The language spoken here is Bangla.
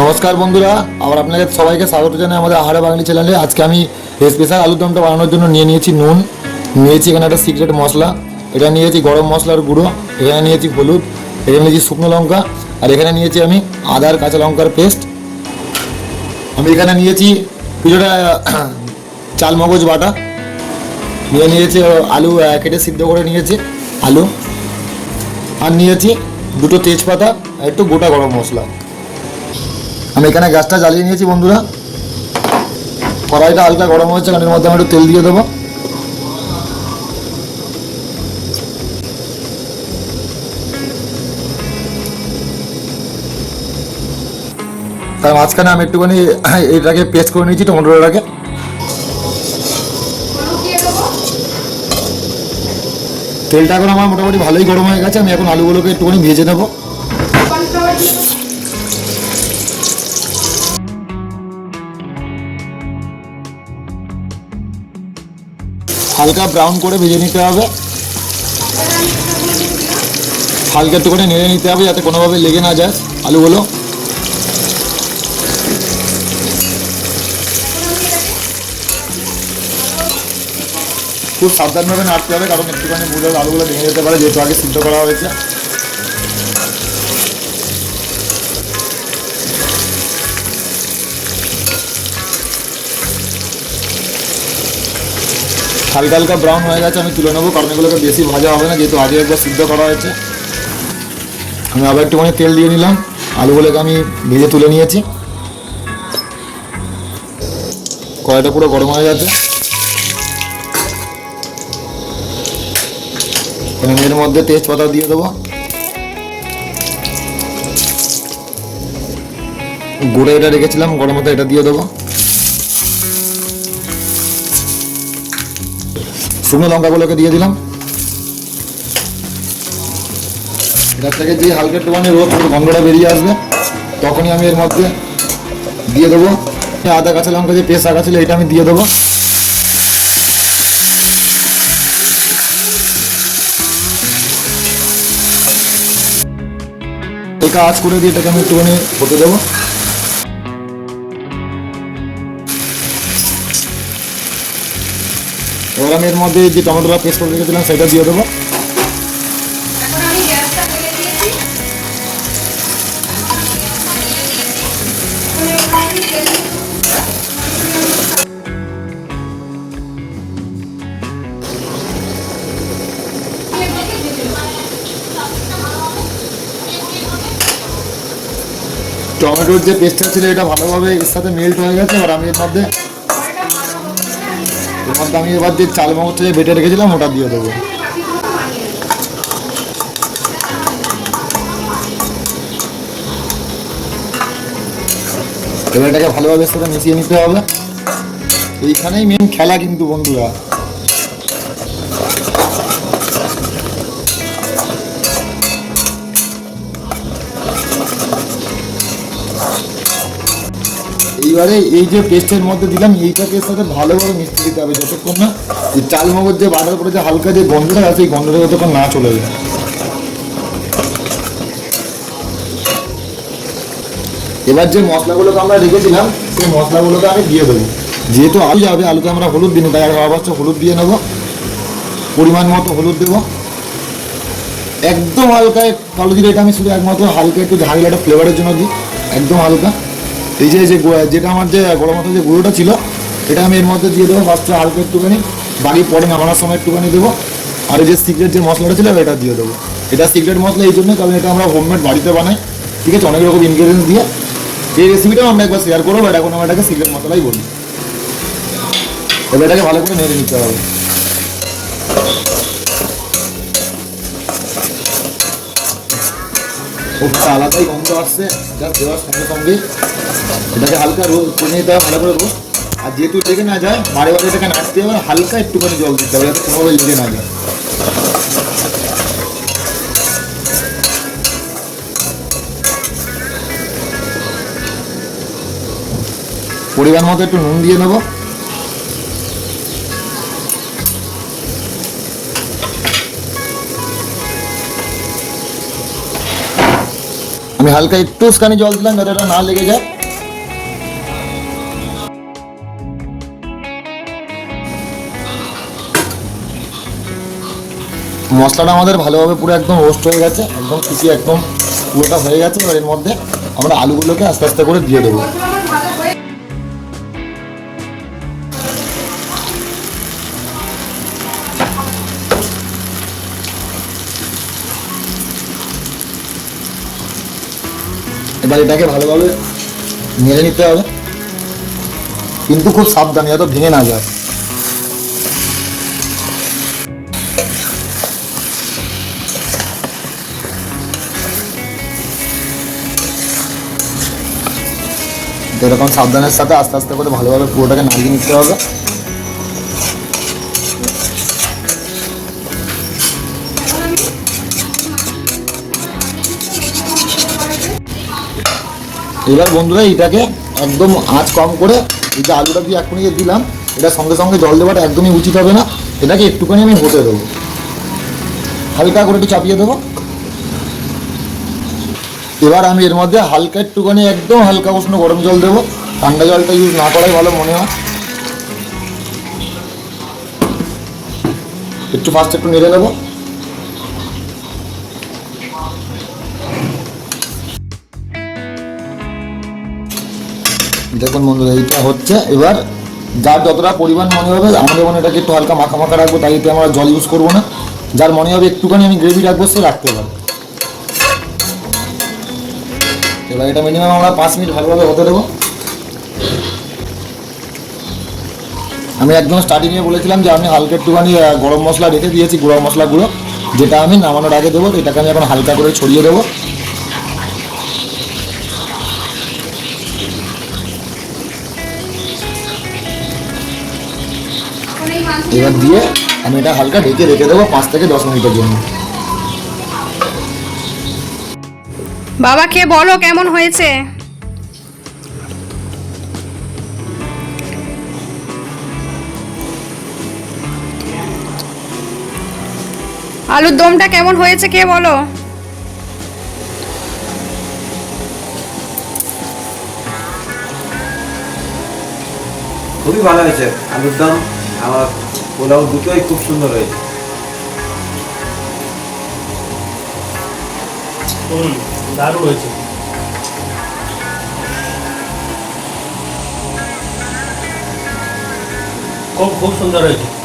নমস্কার বন্ধুরা, আবার আপনাদের সবাইকে স্বাগত জানাই আমাদের আহারে বাঙালি চ্যানেলে। আজকে আমি স্পেশাল আলুর দমটা বানানোর জন্য নিয়ে নিয়েছি নুন, নিয়েছি এখানে একটা সিক্রেট মশলা, এটা নিয়েছি গরম মশলার গুঁড়ো, এখানে নিয়েছি হলুদ, এখানে নিয়েছি শুকনো লঙ্কা, আর এখানে নিয়েছি আমি আদার কাঁচা লঙ্কার পেস্ট। আমি এখানে নিয়েছি কিছুটা চাল মগজ বাটা, নিয়ে নিয়েছি আলু কেটে সিদ্ধ করে নিয়েছি, আলু। আর নিয়েছি দুটো তেজপাতা আর একটু গোটা গরম মশলা। আমি এখানে গ্যাসটা জ্বালিয়ে নিয়েছি, বন্ধুরা। কড়াইটা হালকা গরম হচ্ছে কারণ এর মধ্যে আমি একটু তেল দিয়ে দেবো। তার মাঝখানে আমি একটুখানি এটাকে পেস্ট করে নিয়েছি, টমেটোটাকে। তেলটা এখন আমার মোটামুটি ভালোই গরম হয়ে গেছে, আমি এখন আলুগুলোকে একটুখানি ভেজে নেব। হালকা ব্রাউন করে ভেজে নিতে হবে। হালকা একটুখানি নেড়ে নিতে হবে যাতে কোনোভাবে লেগে না যায় আলুগুলো। খুব সাবধানভাবে নাড়তে হবে, কারণ একটুখানি বুঝে আলুগুলো ভেঙে যেতে পারে, যেহেতু আগে সিদ্ধ করা হয়েছে। হালকা হালকা ব্রাউন হয়ে গেছে, আমি তুলে নেব, কারণ এগুলোকে বেশি ভাজা হবে না, যেহেতু আগে একবার সিদ্ধ করা হয়েছে। আমি আবার একটুখানি তেল দিয়ে নিলাম, আলুগুলোকে আমি ভেজে তুলে নিয়েছি। কড়াইটা পুরো গরম হয়ে গেছে। এর মধ্যে তেজপাতা দিয়ে দেবো। গুঁড়ো এটা রেখেছিলাম, গরম এটা দিয়ে দেবো। শুকনো লঙ্কাগুলোকে দিয়ে দিলাম। এটার থেকে যে হালকা একটুখানি রোদ গন্ধটা বেরিয়ে আসবে, তখনই আমি এর মধ্যে দিয়ে দেবো। আদা, কাঁচা লঙ্কা যে পেস্ট রাখা ছিল, এটা আমি দিয়ে দেবো। এই কাজ করে দিয়ে এটাকে আমি একটুখানি হতে দেবো। এবার আমি এর মধ্যে যে টমেটোটা পেস্ট করে রেখেছিলাম সেটা দিয়ে দেবো। টমেটোর যে পেস্টটা ছিল এটা ভালোভাবে এর সাথে মেল্ট হয়ে গেছে এবার আমি এর মধ্যে মধ্যে আমি এবার যে চাল মগজটা যে বেটে রেখেছিলাম, ওটা দিয়ে দেবো। এবার এটাকে ভালোভাবে সাথে মিশিয়ে নিতে হবে। এইখানেই মেন খেলা কিন্তু বন্ধুরা। এইবারে এই যে পেস্টের মধ্যে দিলাম, এইটাকে সাথে ভালোভাবে মিশতে দিতে হবে যতক্ষণ না এই চাল মগজ যে বাটার করে যে হালকা যে গন্ধটা আছে এই গন্ধটা যতক্ষণ না চলে যায়। এবার যে মশলাগুলোকে আমরা রেখেছিলাম, সেই মশলাগুলোকে আমি দিয়ে দেবো। যেহেতু আলু যাবে আলুতে আমরা হলুদ দিই তাই অবশ্য হলুদ দিয়ে নেব। পরিমাণ মতো হলুদ দেবো। একদম হালকা কালো জিরে এটা আমি শুধু একমাত্র হালকা একটু ঝাঁঝালাটা ফ্লেভারের জন্য দিই, একদম হালকা। এই যে যে যেটা আমার যে গরম মতো যে গুঁড়োটা ছিল, এটা আমি এর মধ্যে দিয়ে দেবো ফার্স্টে হালকা একটুখানি বাকি পরে নামানোর সময় একটুখানি দেবো। আর এই যে সিক্রেট যে মশলাটা ছিল, এটা দিয়ে দেবো। এটা সিক্রেট মশলা এই জন্য কারণ এটা আমরা হোমমেড বাড়িতে বানাই, ঠিক আছে, অনেক রকম ইনগ্রিডিয়েন্টস দিয়ে। এই রেসিপিটাও আমরা একবার শেয়ার করব বাট এখন আমরা এটাকে সিক্রেট মশলাই বলি। এবার এটাকে ভালো করে নেড়ে নিতে হবে। একটা আলাদাই গন্ধ আসছে। যা দেওয়ার সঙ্গে সঙ্গে এটাকে হালকা রোদ করে নিতে হবে ভালো করে রোদ আর যেহেতু লেগে না যায় বারে বারে এটাকে নাড়তে হবে, হালকা একটুখানি জল দিতে হবে কোনোভাবে লেগে না যায়। পরিমাণ মতো একটু নুন দিয়ে নেব। আমি হালকা একটু স্কানি জল দিলাম, যাতে এটা না লেগে যায়। মশলাটা আমাদের ভালোভাবে পুরো একদম রোস্ট হয়ে গেছে, একদম খুশি একদম পুরোটা হয়ে গেছে, এবার এর মধ্যে আমরা আলুগুলোকে আস্তে আস্তে করে দিয়ে দেবো। এবার এটাকে ভালোভাবে নেড়ে নিতে হবে। কিন্তু খুব সাবধানে যাতে ভেঙে না যায়। এরকম সাবধানের সাথে আস্তে আস্তে করে ভালোভাবে পুরোটাকে নাড়িয়ে নিতে হবে। এবার বন্ধুরা এটাকে একদম আঁচ কম করে এই যে আলুটা দিয়ে এখনই দিলাম, এটা সঙ্গে সঙ্গে জল দেওয়াটা একদমই উচিত হবে না। এটাকে একটুখানি আমি হতে দেবো। হালকা করে একটু চাপিয়ে দেবো। এবার আমি এর মধ্যে হালকা একটুখানি, একদম হালকা উষ্ণ গরম জল দেবো। ঠান্ডা জলটা ইউজ না করাই ভালো মনে হয়। একটু ফার্স্ট একটু নেড়ে নেব। দেখুন বন্ধুরা, এইটা হচ্ছে এবার যার যতটা পরিমাণ মনে হবে, আমাদের মনে এটাকে একটু হালকা মাখা মাখা রাখব, তাই এতে আমরা জল ইউজ করব না। যার মনে হবে একটুখানি আমি গ্রেভি রাখব, সে রাখতে পারে। এবার এটা মিনিমাম আমরা পাঁচ মিনিট ভালোভাবে হতে দেবো। আমি একদম স্টার্টিংয়ে বলেছিলাম যে আমি হালকা একটুখানি গরম মশলা রেখে দিয়েছি, গুঁড়ো মশলা গুঁড়ো, যেটা আমি নামানোর আগে দেবো এটাকে আমি এখন হালকা করে ছড়িয়ে দেবো। এবার দিয়ে আমি এটা হালকা ঢেকে রেখে দেবো পাঁচ থেকে দশ মিনিটের জন্য। বাবা খেয়ে বলো কেমন হয়েছে? আলুর দমটা কেমন হয়েছে কে বলো। খুবই ভালো হয়েছে আলুর দম। আমার পোলাও দুটোই খুব সুন্দর হয়েছে। দারুণ হয়েছে। খুব খুব সুন্দর হয়েছে।